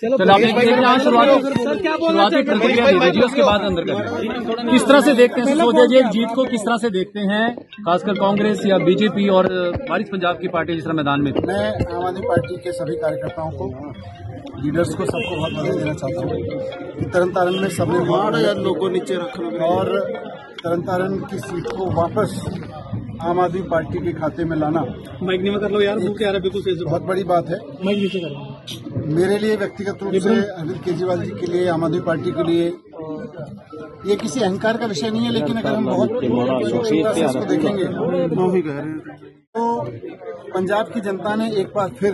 चलो शुरुआती उसके बाद अंदर करें किस तरह से देखते हैं? सिसोदिया जी एक जीत को किस तरह से देखते हैं? खासकर कांग्रेस या बीजेपी और वारिस पंजाब की पार्टी जिस तरह मैदान में मैं आम आदमी पार्टी के सभी कार्यकर्ताओं को लीडर्स को सबको बहुत बधाई देना चाहता हूँ। कि तरन तारण में सबने यार लोगों नीचे रख। और तरन तारण की सीट को वापस आम आदमी पार्टी के खाते में लाना। माइक नहीं कर लो यार वो क्या बिल्कुल बहुत बड़ी बात है। माइक नीचे करो मेरे लिए व्यक्तिगत रूप से अरविंद केजरीवाल जी के लिए आम आदमी पार्टी के लिए ये किसी अहंकार का विषय नहीं है लेकिन अगर हम बहुत इसको देखेंगे तो पंजाब की जनता ने एक बार फिर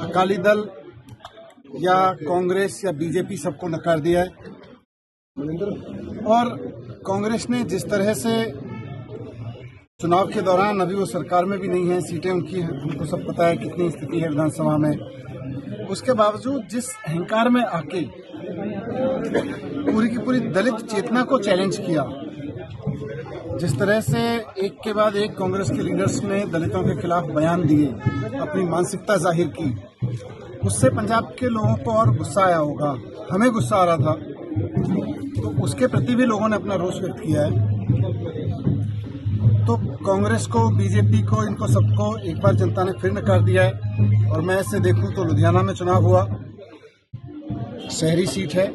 अकाली दल या कांग्रेस या बीजेपी सबको नकार दिया है। और कांग्रेस ने जिस तरह से चुनाव के दौरान अभी वो सरकार में भी नहीं है, सीटें उनकी हैं, उनको सब पता है कितनी स्थिति है विधानसभा में। उसके बावजूद जिस अहंकार में आके पूरी की पूरी दलित चेतना को चैलेंज किया, जिस तरह से एक के बाद एक कांग्रेस के लीडर्स ने दलितों के खिलाफ बयान दिए, अपनी मानसिकता ज़ाहिर की, उससे पंजाब के लोगों को और गुस्सा आया होगा, हमें गुस्सा आ रहा था तो उसके प्रति भी लोगों ने अपना रोष व्यक्त किया है। कांग्रेस को, बीजेपी को, इनको सबको एक बार जनता ने फिर नकार दिया है और मैं ऐसे देखूँ तो लुधियाना में चुनाव हुआ। शहरी सीट है,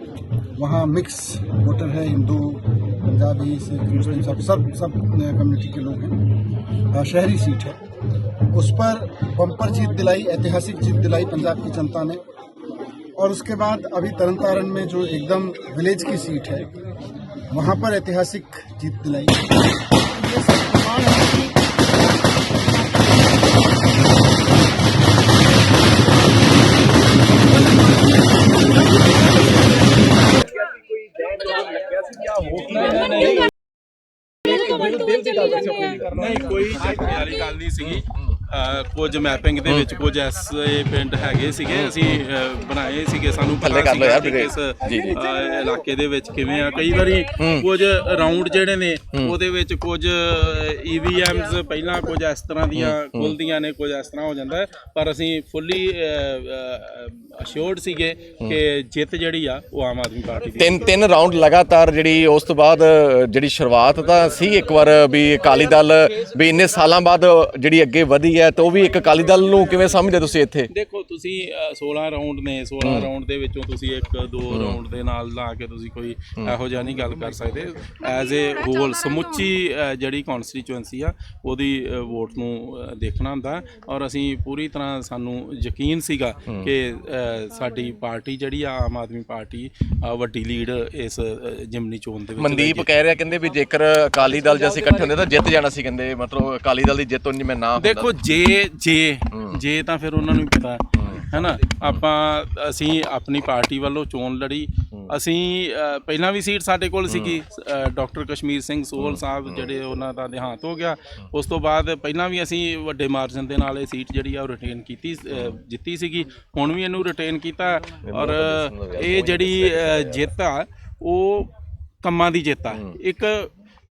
वहाँ मिक्स वोटर है, हिंदू, पंजाबी, सिख, मुस्लिम, सब सब सब कम्युनिटी के लोग हैं। शहरी सीट है। उस पर बम्पर जीत दिलाई, ऐतिहासिक जीत दिलाई पंजाब की जनता ने। और उसके बाद अभी तरन तारण में जो एकदम विलेज की सीट है, वहाँ पर ऐतिहासिक जीत दिलाई। ਨਹੀਂ ਕੋਈ ਚੱਕਣ ਵਾਲੀ ਗੱਲ ਨਹੀਂ ਸੀਗੀ ਕੁਝ ਮੈਪਿੰਗ ਦੇ ਵਿੱਚ ਕੁਝ ਐਸੇ ਪਿੰਡ ਹੈਗੇ ਸੀਗੇ ਅਸੀਂ ਬਣਾਏ ਸੀਗੇ। ਸਾਨੂੰ ਪਤਾ ਕਰ ਲਓ ਯਾਰ। ਕਿਸ ਇਲਾਕੇ ਦੇ ਵਿੱਚ ਕਿਵੇਂ ਆ। ਕਈ ਵਾਰੀ ਕੁਝ ਰਾਉਂਡ ਜਿਹੜੇ ਨੇ ਉਹਦੇ ਵਿੱਚ ਕੁਝ ਈਵੀਐਮਸ ਪਹਿਲਾਂ ਕੁਝ ਇਸ ਤਰ੍ਹਾਂ ਦੀਆਂ ਖੁੱਲਦੀਆਂ ਨੇ ਕੁਝ ਇਸ ਤਰ੍ਹਾਂ ਹੋ ਜਾਂਦਾ। ਪਰ ਅਸੀਂ ਫੁੱਲੀ ਅਸ਼ੋਰਡ ਸੀਗੇ ਕਿ ਜਿੱਤ ਜਿਹੜੀ ਆ ਉਹ ਆਮ ਆਦਮੀ ਪਾਰਟੀ ਦੀ ਤਿੰਨ ਤਿੰਨ ਰਾਉਂਡ ਲਗਾਤਾਰ ਜਿਹੜੀ ਉਸ ਤੋਂ ਬਾਅਦ ਜਿਹੜੀ ਸ਼ੁਰੂਆਤ ਤਾਂ ਸੀ ਇੱਕ ਵਾਰ ਵੀ ਅਕਾਲੀ ਦਲ ਵੀ ਇੰਨੇ ਸਾਲਾਂ ਬਾਅਦ ਜਿਹੜੀ ਅੱਗੇ ਵਧੀ ਹੈ ਤੇ ਉਹ ਵੀ ਇੱਕ ਅਕਾਲੀ ਦਲ ਨੂੰ ਕਿਵੇਂ ਸਮਝਦੇ ਤੁਸੀਂ ਇੱਥੇ? ਦੇਖੋ ਤੁਸੀਂ ਅ, 16 ਰਾਉਂਡ ਨੇ 16 ਰਾਉਂਡ ਦੇ ਵਿੱਚੋਂ ਤੁਸੀਂ ਇੱਕ ਦੋ ਰਾਉਂਡ ਦੇ ਨਾਲ ਲਾ ਕੇ ਤੁਸੀਂ ਕੋਈ ਇਹੋ ਜਿਹਾ ਨਹੀਂ ਗੱਲ ਕਰ ਸਕਦੇ। ਐਜ਼ ਅ ਹੋਲ ਸਮੁੱਚੀ ਅ, ਜਿਹੜੀ ਕਨਸਟੀਚੁਐਂਸੀ ਆ ਉਹਦੀ ਵੋਟ ਨੂੰ ਅ, ਦੇਖਣਾ ਹੁੰਦਾ ਔਰ ਅਸੀਂ ਪੂਰੀ ਤਰ੍ਹਾਂ ਸਾਨੂੰ ਯਕੀਨ ਸੀਗਾ ਕਿ ਅ, ਸਾਡੀ ਪਾਰਟੀ ਜਿਹੜੀ ਆ ਆਮ ਆਦਮੀ ਪਾਰਟੀ ਅ, ਵੱਡੀ ਲੀਡ ਇਸ ਅ, ਜਿਮਨੀ ਚੋਣ ਦੇ ਵਿੱਚ ਮਨਦੀਪ। ਕਹਿ ਰਿਹਾ ਕਹਿੰਦੇ ਵੀ ਜੇਕਰ ਅਕਾਲੀ ਦਲ ਜੇ ਅਸੀਂ ਇਕੱਠੇ ਹੁੰਦੇ ਤਾਂ ਜਿੱਤ ਜਾਣਾ ਸੀ ਕਹਿੰਦੇ ਮਤਲਬ ਅਕਾਲੀ ਦਲ ਦੀ ਜਿੱਤ ਨਹੀਂ ਮੈਂ ਨਾ ਹੁੰਦਾ। ਦੇਖੋ ਜੇ ਜੇ ਜੇ ਤਾਂ ਫਿਰ ਉਹਨਾਂ ਨੂੰ ਵੀ ਪਤਾ ਹੈਨਾ? ਆਪਾਂ ਅਸੀਂ ਆਪਣੀ ਪਾਰਟੀ ਵੱਲੋਂ ਚੋਣ ਲੜੀ। ਅਸੀਂ ਪਹਿਲਾਂ ਵੀ ਸੀਟ ਸਾਡੇ ਕੋਲ ਸੀਗੀ ਡਾਕਟਰ ਕਸ਼ਮੀਰ ਸਿੰਘ ਸੋਹਲ ਸਾਹਿਬ ਜਿਹੜੇ ਉਹਨਾਂ ਦਾ ਦੇਹਾਂਤ ਹੋ ਗਿਆ। ਉਸ ਤੋਂ ਬਾਅਦ ਪਹਿਲਾਂ ਵੀ ਅਸੀਂ ਵੱਡੇ ਮਾਰਜਨ ਦੇ ਨਾਲ ਇਹ ਸੀਟ ਜਿਹੜੀ ਆ ਉਹ ਰਿਟੇਨ ਕੀਤੀ ਜਿੱਤੀ ਸੀਗੀ। ਹੁਣ ਵੀ ਇਹਨੂੰ ਰਿਟੇਨ ਕੀਤਾ ਔਰ ਇਹ ਜਿਹੜੀ ਜਿੱਤ ਆ ਉਹ ਕੰਮਾਂ ਦੀ ਜਿੱਤ ਆ। ਇੱਕ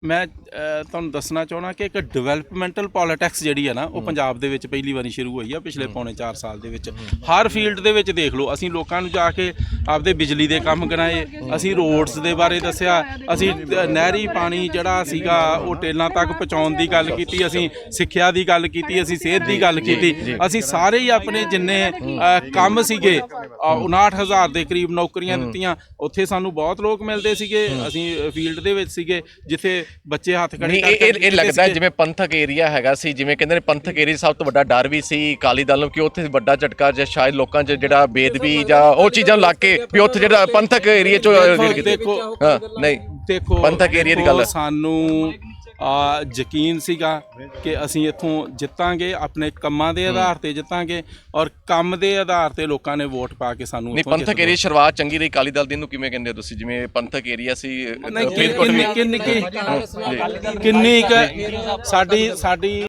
ਮੈਂ ਤੁਹਾਨੂੰ ਦੱਸਣਾ ਚਾਹਣਾ ਕਿ ਇੱਕ ਡਿਵੈਲਪਮੈਂਟਲ ਪੋਲਿਟਿਕਸ ਜਿਹੜੀ ਹੈ ਨਾ ਉਹ ਪੰਜਾਬ ਦੇ ਵਿੱਚ ਪਹਿਲੀ ਵਾਰੀ ਸ਼ੁਰੂ ਹੋਈ ਆ ਪਿਛਲੇ ਪੌਣੇ 4 ਸਾਲ ਦੇ ਵਿੱਚ। ਹਰ ਫੀਲਡ ਦੇ ਵਿੱਚ ਦੇਖ ਲਓ ਅਸੀਂ ਲੋਕਾਂ ਨੂੰ ਜਾ ਕੇ ਆਪਦੇ ਬਿਜਲੀ ਦੇ ਕੰਮ ਕਰਾਏ ਅਸੀਂ ਰੋਡਸ ਦੇ ਬਾਰੇ ਦੱਸਿਆ ਅਸੀਂ ਨਹਿਰੀ ਪਾਣੀ ਜਿਹੜਾ ਸੀਗਾ ਉਹ ਟੇਲਾਂ ਤੱਕ ਪਹੁੰਚਾਉਣ ਦੀ ਗੱਲ ਕੀਤੀ ਅਸੀਂ ਸਿੱਖਿਆ ਦੀ ਗੱਲ ਕੀਤੀ ਅਸੀਂ ਸਿਹਤ ਦੀ ਗੱਲ ਕੀਤੀ। ਅਸੀਂ ਸਾਰੇ ਹੀ ਆਪਣੇ ਜਿੰਨੇ ਕੰਮ ਸੀਗੇ 59000 ਦੇ ਕਰੀਬ ਨੌਕਰੀਆਂ ਦਿੱਤੀਆਂ। ਉੱਥੇ ਸਾਨੂੰ ਬਹੁਤ ਲੋਕ ਮਿਲਦੇ ਸੀਗੇ ਅਸੀਂ ਫੀਲਡ ਦੇ ਵਿੱਚ ਸੀਗੇ ਜਿੱਥੇ ਬੱਚੇ ਹੱਥ ਖੜੇ ਨਹੀਂ ਕਰ ਇਹ ਇਹ- ਲੱਗਦਾ। ਜਿਵੇਂ ਪੰਥਕ ਏਰੀਆ ਹੈਗਾ ਸੀ ਜਿਵੇਂ ਕਹਿੰਦੇ ਨੇ ਪੰਥਕ ਏਰੀਆ ਸਭ ਤੋਂ ਵੱਡਾ ਡਰ ਵੀ ਸੀ ਅਕਾਲੀ ਦਲ ਨੂੰ ਕਿ ਉੱਥੇ ਵੱਡਾ ਝਟਕਾ ਜਾਂ ਸ਼ਾਇਦ ਲੋਕਾਂ 'ਚ ਜਿਹੜਾ ਬੇਦਬੀ ਜਾਂ ਉਹ ਚੀਜ਼ਾਂ ਲੱਗ ਕੇ ਵੀ ਉੱਥੇ ਜਿਹੜਾ ਪੰਥਕ ਏਰੀਆ 'ਚ ਦੇਖੋ- ਨਹੀਂ ਦੇਖੋ ਪੰਥਕ ਏਰੀਆ ਦੀ ਗੱਲ ਸਾਨੂੰ ਯਕੀਨ ਸੀਗਾ ਕਿ ਅਸੀਂ ਇੱਥੋਂ ਜਿੱਤਾਂਗੇ ਆਪਣੇ ਕੰਮਾਂ ਦੇ ਆਧਾਰ ਤੇ ਜਿੱਤਾਂਗੇ ਔਰ ਕੰਮ ਦੇ ਆਧਾਰ ਤੇ ਲੋਕਾਂ ਨੇ ਵੋਟ ਪਾ ਕੇ ਸਾਨੂੰ ਨਹੀਂ ਪੰਥਕ ਏਰੀਆ ਸ਼ੁਰੂਆਤ ਚੰਗੀ ਰਹੀ ਅਕਾਲੀ ਦਲ ਦੀ ਨੂੰ ਕਿਵੇਂ ਕਹਿੰਦੇ ਹੋ ਤੁਸੀਂ? ਜਿਵੇਂ ਪੰਥਕ ਏਰੀਆ ਸੀ ਕਿੰਨੀ ਕਿੰਨੀ ਕਿੰਨੀ ਸਾਡੀ ਸਾਡੀ